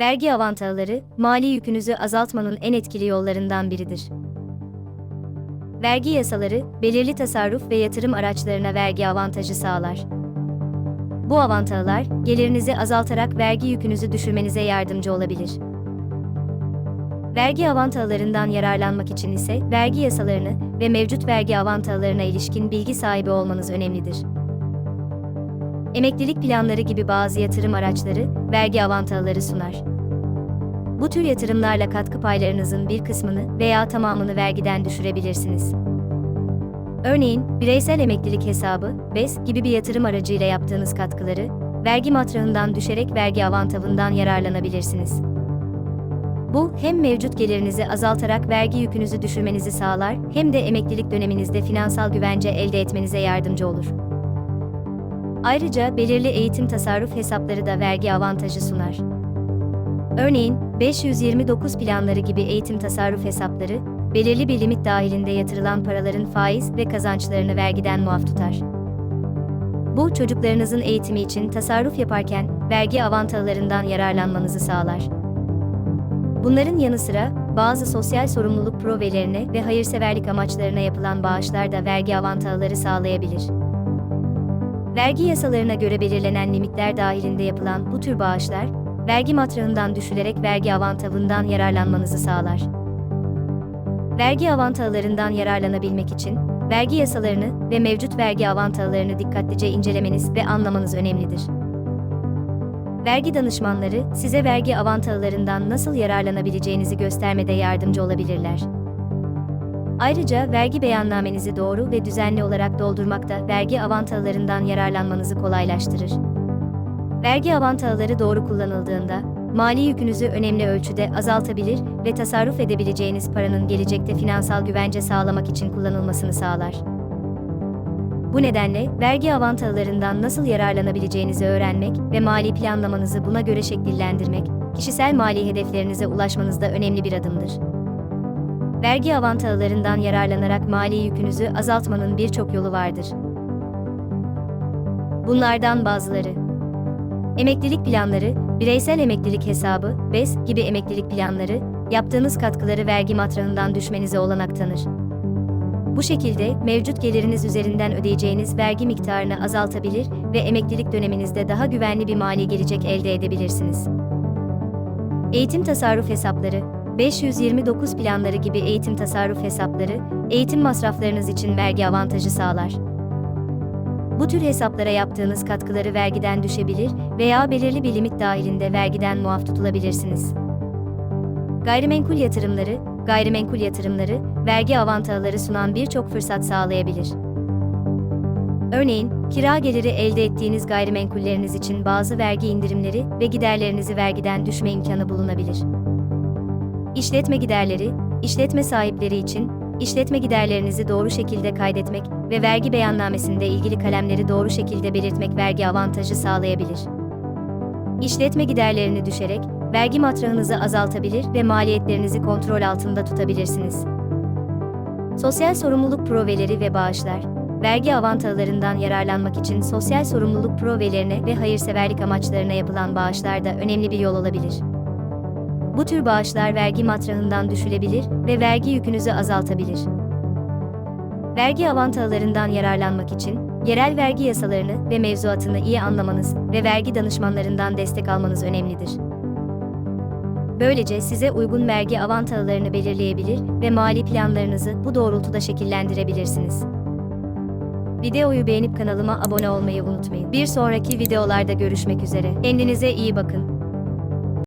Vergi avantajları, mali yükünüzü azaltmanın en etkili yollarından biridir. Vergi yasaları, belirli tasarruf ve yatırım araçlarına vergi avantajı sağlar. Bu avantajlar, gelirinizi azaltarak vergi yükünüzü düşürmenize yardımcı olabilir. Vergi avantajlarından yararlanmak için ise vergi yasalarını ve mevcut vergi avantajlarına ilişkin bilgi sahibi olmanız önemlidir. Emeklilik planları gibi bazı yatırım araçları vergi avantajları sunar. Bu tür yatırımlarla katkı paylarınızın bir kısmını veya tamamını vergiden düşürebilirsiniz. Örneğin, bireysel emeklilik hesabı, BES gibi bir yatırım aracıyla yaptığınız katkıları, vergi matrahından düşerek vergi avantajından yararlanabilirsiniz. Bu, hem mevcut gelirinizi azaltarak vergi yükünüzü düşürmenizi sağlar, hem de emeklilik döneminizde finansal güvence elde etmenize yardımcı olur. Ayrıca belirli eğitim tasarruf hesapları da vergi avantajı sunar. Örneğin, 529 planları gibi eğitim tasarruf hesapları, belirli bir limit dahilinde yatırılan paraların faiz ve kazançlarını vergiden muaf tutar. Bu, çocuklarınızın eğitimi için tasarruf yaparken vergi avantajlarından yararlanmanızı sağlar. Bunların yanı sıra, bazı sosyal sorumluluk projelerine ve hayırseverlik amaçlarına yapılan bağışlar da vergi avantajları sağlayabilir. Vergi yasalarına göre belirlenen limitler dahilinde yapılan bu tür bağışlar, vergi matrahından düşülerek vergi avantajından yararlanmanızı sağlar. Vergi avantajlarından yararlanabilmek için, vergi yasalarını ve mevcut vergi avantajlarını dikkatlice incelemeniz ve anlamanız önemlidir. Vergi danışmanları, size vergi avantajlarından nasıl yararlanabileceğinizi göstermede yardımcı olabilirler. Ayrıca vergi beyannamenizi doğru ve düzenli olarak doldurmak da vergi avantajlarından yararlanmanızı kolaylaştırır. Vergi avantajları doğru kullanıldığında, mali yükünüzü önemli ölçüde azaltabilir ve tasarruf edebileceğiniz paranın gelecekte finansal güvence sağlamak için kullanılmasını sağlar. Bu nedenle vergi avantajlarından nasıl yararlanabileceğinizi öğrenmek ve mali planlamanızı buna göre şekillendirmek, kişisel mali hedeflerinize ulaşmanızda önemli bir adımdır. Vergi avantajlarından yararlanarak mali yükünüzü azaltmanın birçok yolu vardır. Bunlardan bazıları Emeklilik planları, bireysel emeklilik hesabı, BES gibi emeklilik planları, yaptığınız katkıları vergi matrahından düşmenize olanak tanır. Bu şekilde mevcut geliriniz üzerinden ödeyeceğiniz vergi miktarını azaltabilir ve emeklilik döneminizde daha güvenli bir mali gelecek elde edebilirsiniz. Eğitim tasarruf hesapları, 529 planları gibi eğitim tasarruf hesapları, eğitim masraflarınız için vergi avantajı sağlar. Bu tür hesaplara yaptığınız katkıları vergiden düşebilir veya belirli bir limit dahilinde vergiden muaf tutulabilirsiniz. Gayrimenkul yatırımları, gayrimenkul yatırımları, vergi avantajları sunan birçok fırsat sağlayabilir. Örneğin, kira geliri elde ettiğiniz gayrimenkulleriniz için bazı vergi indirimleri ve giderlerinizi vergiden düşme imkanı bulunabilir. İşletme giderleri, işletme sahipleri için işletme giderlerinizi doğru şekilde kaydetmek ve vergi beyannamesinde ilgili kalemleri doğru şekilde belirtmek vergi avantajı sağlayabilir. İşletme giderlerini düşerek vergi matrahınızı azaltabilir ve maliyetlerinizi kontrol altında tutabilirsiniz. Sosyal sorumluluk projeleri ve bağışlar, vergi avantajlarından yararlanmak için sosyal sorumluluk projelerine ve hayırseverlik amaçlarına yapılan bağışlar da önemli bir yol olabilir. Bu tür bağışlar vergi matrahından düşülebilir ve vergi yükünüzü azaltabilir. Vergi avantajlarından yararlanmak için yerel vergi yasalarını ve mevzuatını iyi anlamanız ve vergi danışmanlarından destek almanız önemlidir. Böylece size uygun vergi avantajlarını belirleyebilir ve mali planlarınızı bu doğrultuda şekillendirebilirsiniz. Videoyu beğenip kanalıma abone olmayı unutmayın. Bir sonraki videolarda görüşmek üzere. Kendinize iyi bakın.